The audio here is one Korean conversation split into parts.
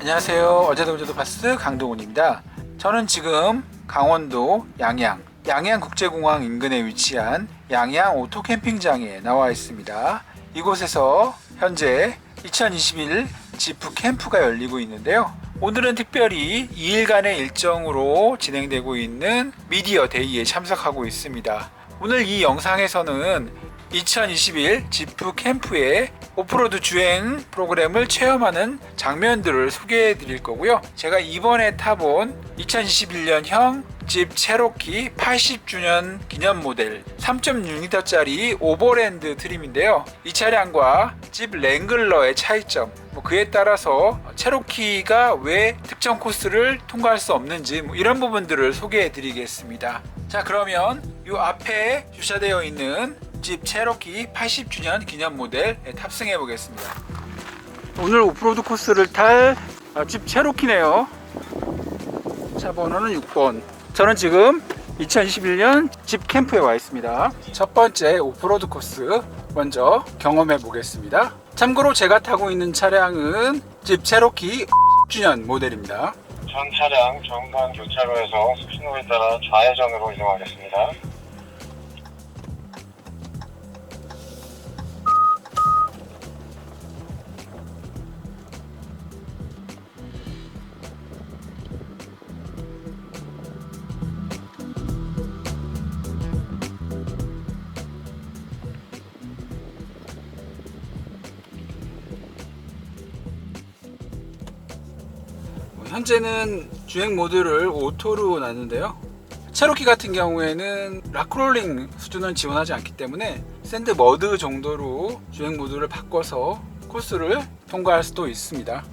안녕하세요. 어제도 어제도 바스 강동훈입니다. 저는 지금 강원도 양양, 양양 국제공항 인근에 위치한 양양 오토 캠핑장에 나와 있습니다. 이곳에서 현재 2021 지프 캠프가 열리고 있는데요. 오늘은 특별히 2일간의 일정으로 진행되고 있는 미디어 데이에 참석하고 있습니다. 오늘 이 영상에서는 2021 지프 캠프의 오프로드 주행 프로그램을 체험하는 장면들을 소개해 드릴 거고요. 제가 이번에 타본 2021년형 집 체로키 80주년 기념 모델 3.6L짜리 오버랜드 트림인데요. 이 차량과 집 랭글러의 차이점, 뭐 그에 따라서 체로키가 왜 특정 코스를 통과할 수 없는지 뭐 이런 부분들을 소개해 드리겠습니다. 자, 그러면 이 앞에 주차되어 있는 집 체로키 80주년 기념 모델에 탑승해 보겠습니다. 오늘 오프로드 코스를 탈 아, 집 체로키네요. 차 번호는 6번. 저는 지금 2021년 집 캠프에 와 있습니다. 첫 번째 오프로드 코스 먼저 경험해 보겠습니다. 참고로 제가 타고 있는 차량은 집 체로키 10주년 모델입니다. 전 차량 전방 교차로에서 신호에 따라 좌회전으로 이동하겠습니다. 현재는 주행 모드를 오토로 놨는데요. 체로키 같은 경우에는 락롤링 수준은 지원하지 않기 때문에 샌드 머드 정도로 주행 모드를 바꿔서 코스를 통과할 수도 있습니다.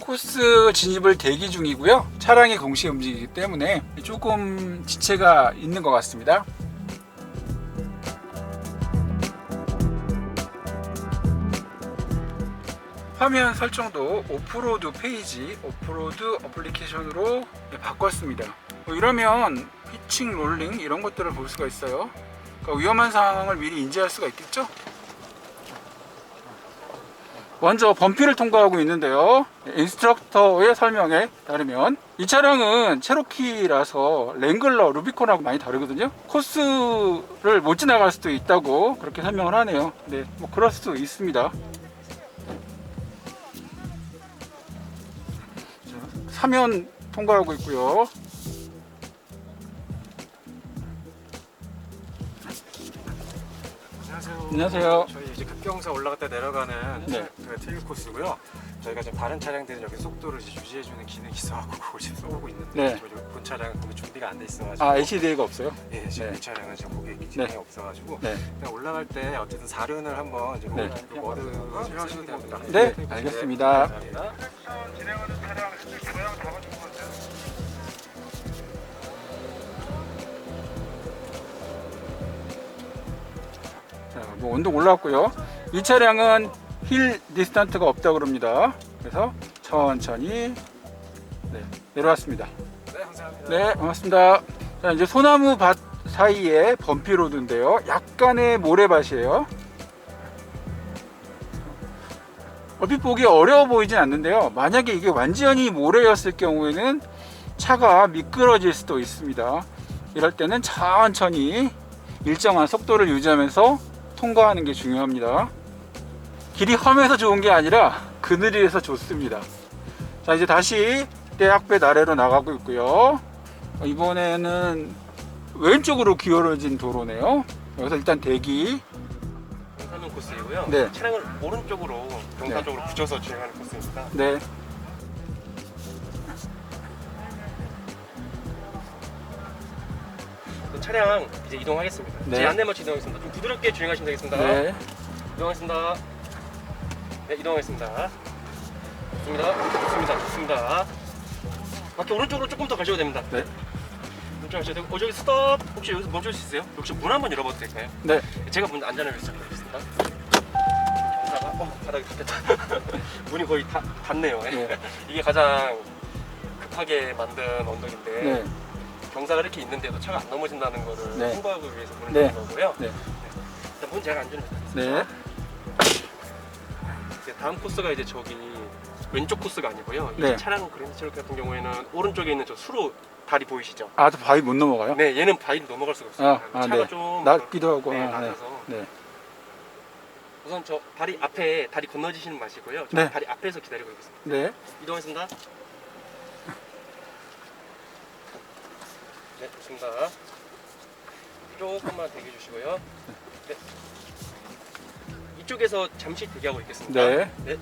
코스 진입을 대기 중이고요. 차량이 공시 움직이기 때문에 조금 지체가 있는 것 같습니다. 화면 설정도 오프로드 페이지, 오프로드 어플리케이션으로 바꿨습니다. 뭐 이러면 피칭, 롤링 이런 것들을 볼 수가 있어요. 그러니까 위험한 상황을 미리 인지할 수가 있겠죠? 먼저 범피를 통과하고 있는데요. 인스트럭터의 설명에 따르면 이 차량은 체로키라서 랭글러, 루비콘하고 많이 다르거든요. 코스를 못 지나갈 수도 있다고 그렇게 설명을 하네요. 네, 뭐 그럴 수도 있습니다. 사면 통과하고 있고요. 안녕하세요. 안녕하세요. 저희 이제 급경사 올라갔다 내려가는 네. 그 트릴 코스고요. 저희가 지금 다른 차량들은 여기 속도를 이제 유지해주는 기능이 있어갖고 그걸 지금 쏘고 있는데 네. 저희 본 차량은 거기 준비가 안 돼 있어가지고 아, HDA가 없어요? 예, 지금 네. 이 차량은 지금 거기에 기능이 네. 없어가지고 네. 그냥 올라갈 때 어쨌든 사륜을 한번 이제 네. 그 머드 사용하셔도 됩니다. 네, 알겠습니다. 감사합니다. 진 뭐 온도 올라왔고요. 이 차량은 힐 디스턴트가 없다고 그럽니다. 그래서 천천히 네, 내려왔습니다. 네, 감사합니다. 네, 반갑습니다. 자, 이제 소나무 밭 사이에 범피 로드인데요. 약간의 모래밭이에요. 얼핏 보기 어려워 보이진 않는데요. 만약에 이게 완전히 모래였을 경우에는 차가 미끄러질 수도 있습니다. 이럴 때는 천천히 일정한 속도를 유지하면서 통과하는 게 중요합니다. 길이 험해서 좋은 게 아니라 그늘이라서 좋습니다. 자, 이제 다시 대학배 아래로 나가고 있고요. 어, 이번에는 왼쪽으로 기울어진 도로네요. 여기서 일단 대기. 경사면 코스이고요. 네. 차량을 오른쪽으로 경사 네. 쪽으로 붙여서 주행하는 코스입니다. 네. 차량 이제 이동하겠습니다. 네. 제 안내만 이동하겠습니다. 좀 부드럽게 주행하시면 되겠습니다. 네. 이동하겠습니다. 네, 이동하겠습니다. 좋습니다. 좋습니다. 좋습니다. 밖에 오른쪽으로 조금 더 가셔도 됩니다. 네. 오른쪽 가셔도 되고, 어, 저기 스톱. 혹시 여기서 멈출 수 있어요? 혹시 문 한번 열어봐도 될까요? 네. 제가 문 안전을 위해서 잡겠습니다. 경사가, 어, 바닥이 닿겠다. 문이 거의 다, 닿네요. 네. 이게 가장 급하게 만든 언덕인데, 네. 경사가 이렇게 있는데도 차가 안 넘어진다는 거를 네. 홍보하기 위해서 보는 네. 거고요. 네. 일단 문 제가 안전히 닫겠습니다. 네. 이제 다음 코스가 이제 저기 왼쪽 코스가 아니고요. 이 네. 차량 그랜드 체로키 같은 경우에는 오른쪽에 있는 저 수로 다리 보이시죠? 아, 또 바위 못 넘어가요? 네, 얘는 바위를 넘어갈 수가 없어요. 아, 아, 차가 네. 좀 낮기도 하고. 네, 아, 네. 낮아서 네. 우선 저 다리 앞에 다리 건너지시는 마시고요. 저 네. 다리 앞에서 기다리고 있겠습니다. 네. 이동하겠습니다. 네, 좋습니다. 조금만 대기해 주시고요. 네. 이쪽에서 잠시 대기하고 있겠습니다. 네. 네.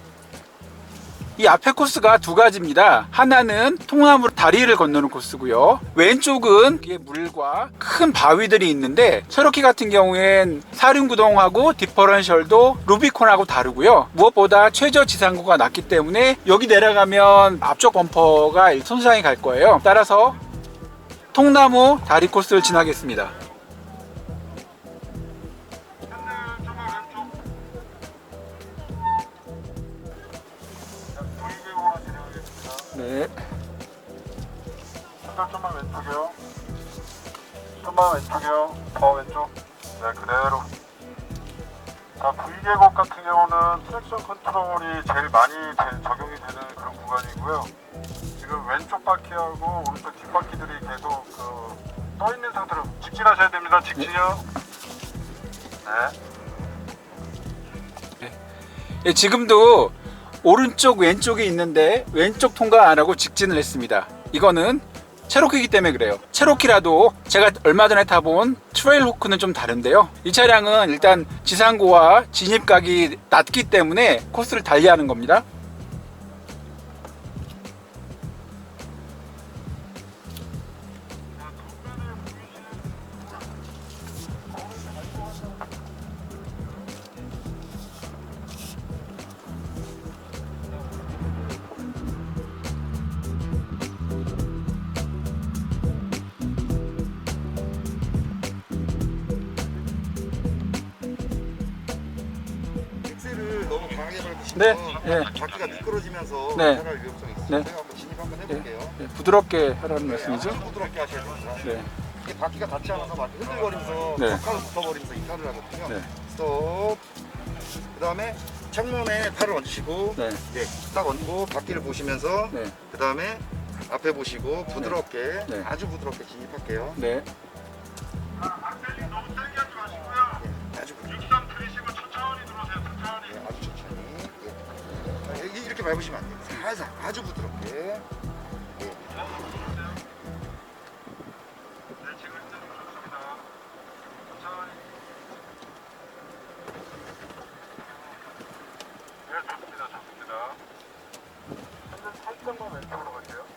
이 앞에 코스가 두 가지입니다. 하나는 통나무로 다리를 건너는 코스고요. 왼쪽은 이게 물과 큰 바위들이 있는데 체로키 같은 경우엔 사륜구동하고 디퍼런셜도 루비콘하고 다르고요. 무엇보다 최저 지상고가 낮기 때문에 여기 내려가면 앞쪽 범퍼가 손상이 갈 거예요. 따라서 통나무 다리 코스를 지나겠습니다. 네. 한달 좀만 왼쪽이요. 좀만 왼쪽이요. 더 왼쪽. 네, 그대로. 자, V계곡 같은 경우는 트랙션 컨트롤이 제일 많이 제- 적용이 되는 그런 구간이고요. 지금 왼쪽 바퀴하고 오른쪽 뒷바퀴들이 계속 그, 떠 있는 상태로 직진하셔야 됩니다. 직진이요. 네. 예, 지금도 오른쪽 왼쪽이 있는데 왼쪽 통과 안 하고 직진을 했습니다. 이거는 체로키이기 때문에 그래요. 체로키라도 제가 얼마 전에 타본 트레일 호크는 좀 다른데요. 이 차량은 일단 지상고와 진입각이 낮기 때문에 코스를 달리하는 겁니다. 네, 네. 바퀴가 미끄러지면서 네. 나갈 위험성이 있어요. 네. 제가 한번 진입 한번 해볼게요. 예, 부드럽게 하라는 말씀이죠. 아주 부드럽게 하셔야 됩니다. 네. 이게 바퀴가 닿지 않아서 막 흔들거리면서 네. 격하로 붙어버리면서 이탈을 하거든요. 네. 스톱. 그 다음에 창문에 팔을 얹으시고 네. 네, 딱 얹고 바퀴를 보시면서 네. 그 다음에 앞에 보시고 부드럽게 네. 아주 부드럽게 진입할게요. 네. 밟으시면 안 돼요. 살살 아주 부드럽게. 예. 네. 네.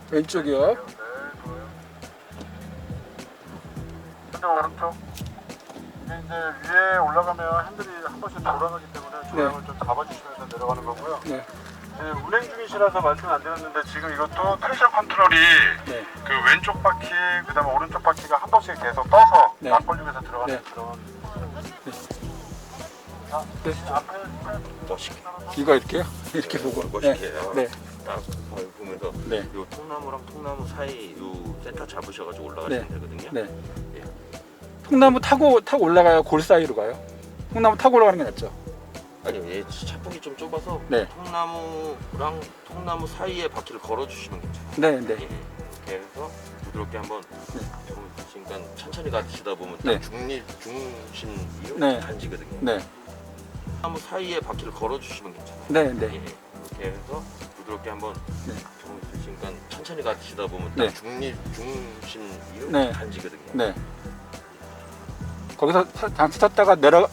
왼쪽이요. 네, 좋아요. 현재 오른쪽. 이제 위에 올라가면 핸들이 한 번씩 돌아가기 때문에 조향을 좀 잡아주시면서 내려가는 거고요. 네. 네, 운행 중이시라서 말씀 안 드렸는데 지금 이것도 트랙션 컨트롤이 네. 그 왼쪽 바퀴 그다음에 오른쪽 바퀴가 한 번씩 계속 떠서 네. 맞벌리면서 들어가는 네. 그런 네. 앞에 멋있게 이거 이렇게요? 이렇게 보고. 네. 멋있게 해요. 네. 딱 보면서 네. 요 통나무랑 통나무 사이 요 센터 잡으셔가지고 올라가시면 되거든요. 네. 통나무 타고 타고 올라가요. 골 사이로 가요. 통나무 타고 올라가는 게 낫죠. 아니요, 얘 차폭이 좀 좁아서 네. 통나무랑 통나무 사이에 바퀴를 걸어주시면 괜찮아요. 네, 네. 예, 이렇게 해서 부드럽게 한번 좀 그러니까 천천히 가시다 보면 네. 딱 중립 중심이 네. 간지거든요. 네. 통나무 사이에 바퀴를 걸어주시면 괜찮아요. 네, 예, 네. 이렇게 해서 부드럽게 한번 네. 좀 그러니까 천천히 가시다 보면 네. 딱 중립 중심이 네. 간지거든요. 네. 거기서 타- 잠시 탔다가 내려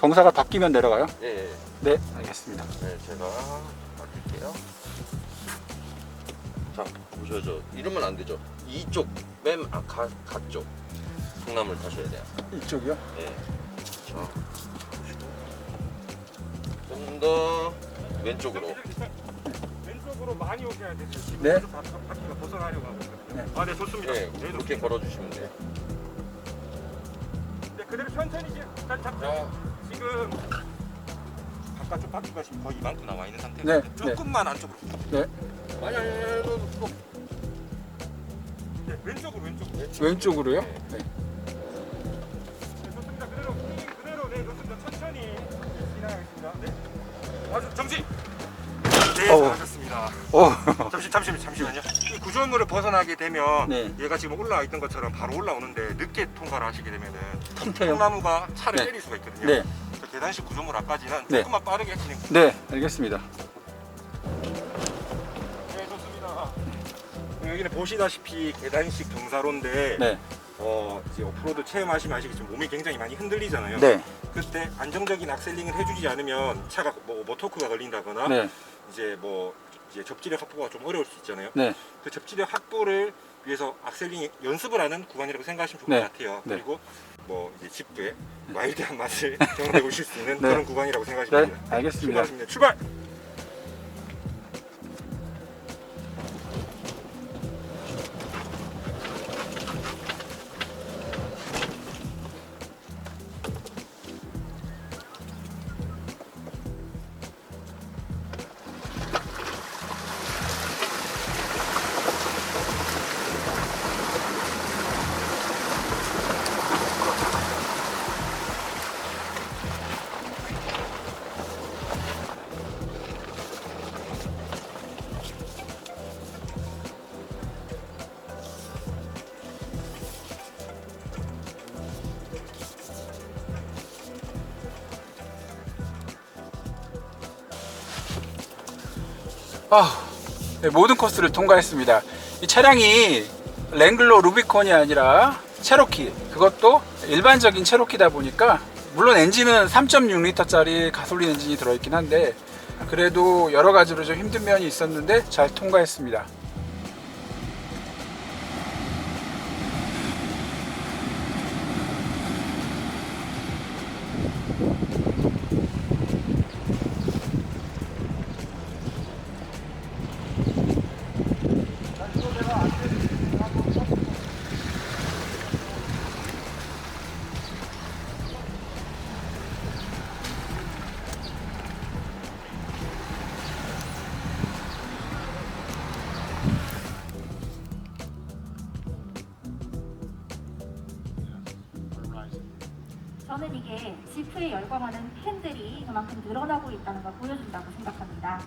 경사가 바뀌면 내려가요? 예, 예. 네, 알겠습니다. 네, 제가 바꿀게요. 자, 보셔야죠. 이러면 안 되죠. 이쪽, 맨 아, 가, 가쪽 통나무를 타셔야 돼요. 이쪽이요? 예. 자, 보시고. 좀더 왼쪽으로. 왼쪽으로 많이 오셔야 되죠. 지금 네. 바- 바퀴가 벗어나려고 하고 있거든요. 네. 아, 네, 좋습니다. 예, 네, 그렇게 좋습니다. 걸어주시면 돼요. 네, 그대로 천천히 지금. 자, 지금 바깥쪽 바퀴가 지금 거의 이만큼 나와 있는 네, 상태인데 조금만 안쪽으로. 네. 아니, 아니, 아니, 너, 너. 네, 왼쪽으로 왼쪽으로. 왼쪽으로요? 네. 네, 좋습니다. 그대로 힐링 그대로 네 좋습니다. 천천히 지나가겠습니다. 네. 아주 정지. 네. 잘하셨습니다. 오. 잠시 잠시 잠시만요. 이 구조물을 벗어나게 되면 네. 얘가 지금 올라와 있던 것처럼 바로 올라오는데 늦게 통과를 하시게 되면은 통태요? 통나무가 차를 네. 때릴 수가 있거든요. 네. 계단식 구조물 앞까지는 네. 조금만 빠르게 진행. 네, 알겠습니다. 네, 좋습니다. 여기는 보시다시피 계단식 경사로인데 네. 어, 이제 오프로드 체험하시면 아시겠지만 몸이 굉장히 많이 흔들리잖아요. 네. 그때 안정적인 악셀링을 해주지 않으면 차가 뭐 모토크가 걸린다거나 네. 이제 뭐 이제 접지력 확보가 좀 어려울 수 있잖아요. 네. 그 접지력 확보를 위해서 악셀링 연습을 하는 구간이라고 생각하시면 좋을 네. 것 같아요. 네. 그리고 뭐 이제 집부의 와일드한 맛을 경험해 보실 수 있는 네. 그런 구간이라고 생각하시면 네, 됩니다. 알겠습니다. 출발하십니다. 출발! 아, 네, 모든 코스를 통과했습니다. 이 차량이 랭글러 루비콘이 아니라 체로키. 그것도 일반적인 체로키다 보니까 물론 엔진은 3.6리터짜리 가솔린 엔진이 들어있긴 한데 그래도 여러 가지로 좀 힘든 면이 있었는데 잘 통과했습니다. 늘어나고 있다는 걸 보여준다고 생각합니다.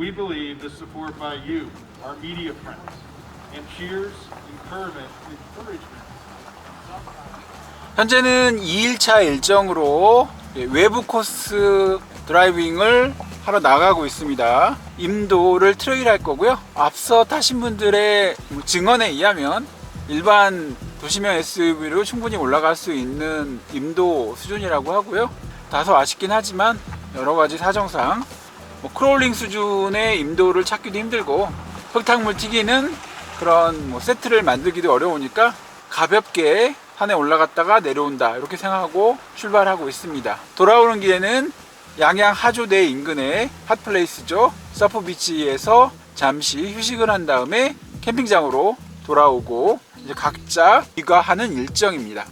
We believe the support by you, our media friends, and cheers, encouragement, encouragement 현재는 2일차 일정으로 예, 외부 코스 드라이빙을 하러 나가고 있습니다. 임도를 트레일 할 거고요. 앞서 타신 분들의 증언에 의하면 일반 도시명 SUV로 충분히 올라갈 수 있는 임도 수준이라고 하고요. 다소 아쉽긴 하지만 여러 가지 사정상 뭐 크롤링 수준의 임도를 찾기도 힘들고 흙탕물 튀기는 그런 뭐 세트를 만들기도 어려우니까 가볍게 산에 올라갔다가 내려온다 이렇게 생각하고 출발하고 있습니다. 돌아오는 길에는 양양 하조대 인근의 핫플레이스죠. 서프 비치에서 잠시 휴식을 한 다음에 캠핑장으로 돌아오고 이제 각자 귀가하는 일정입니다.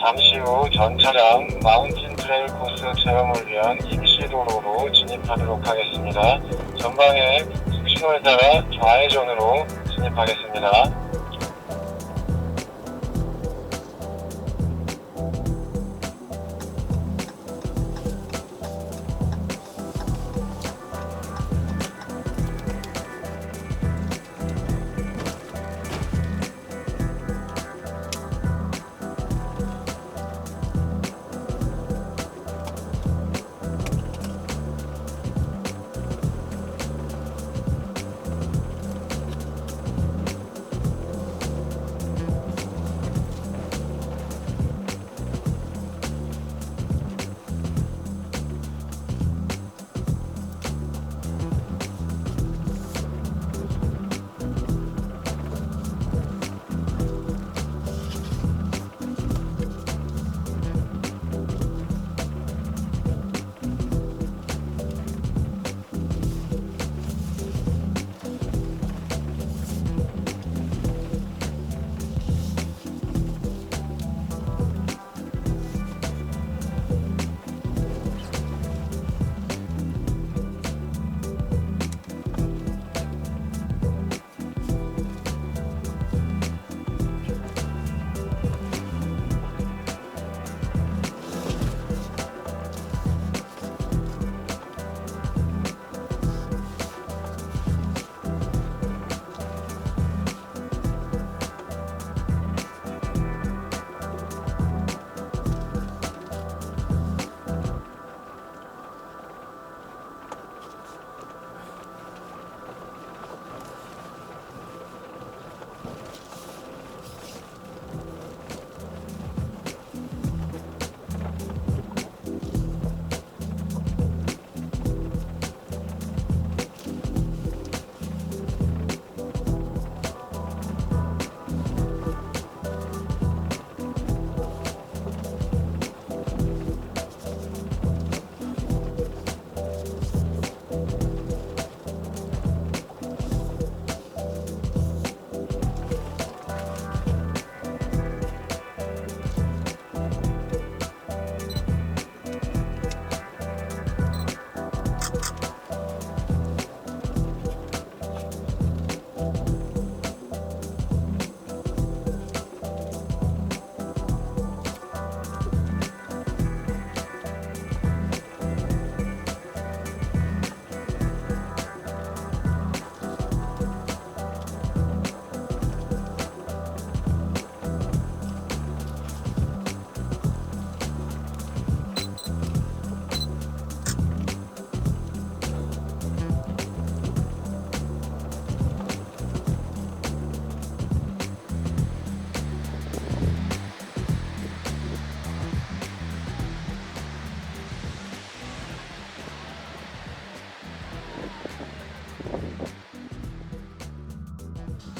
잠시 후 전 차량 마운틴 트레일 코스 체험을 위한 임시 도로로 진입하도록 하겠습니다. 전방에 신호에 따라 좌회전으로 진입하겠습니다.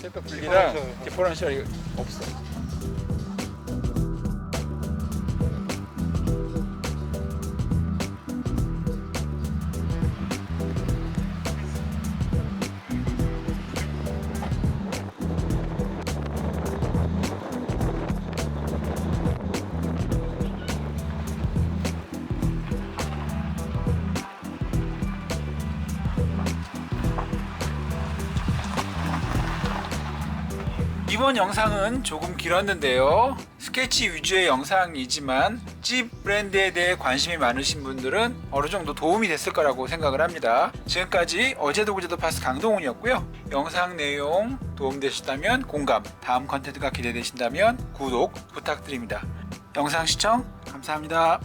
또 분리랑 디퍼런셜이 없어. 이번 영상은 조금 길었는데요. 스케치 위주의 영상이지만 집 브랜드에 대해 관심이 많으신 분들은 어느 정도 도움이 됐을 거라고 생각을 합니다. 지금까지 어제도 그제도 파스 강동훈이었고요. 영상 내용 도움되셨다면 공감, 다음 컨텐츠가 기대되신다면 구독 부탁드립니다. 영상 시청 감사합니다.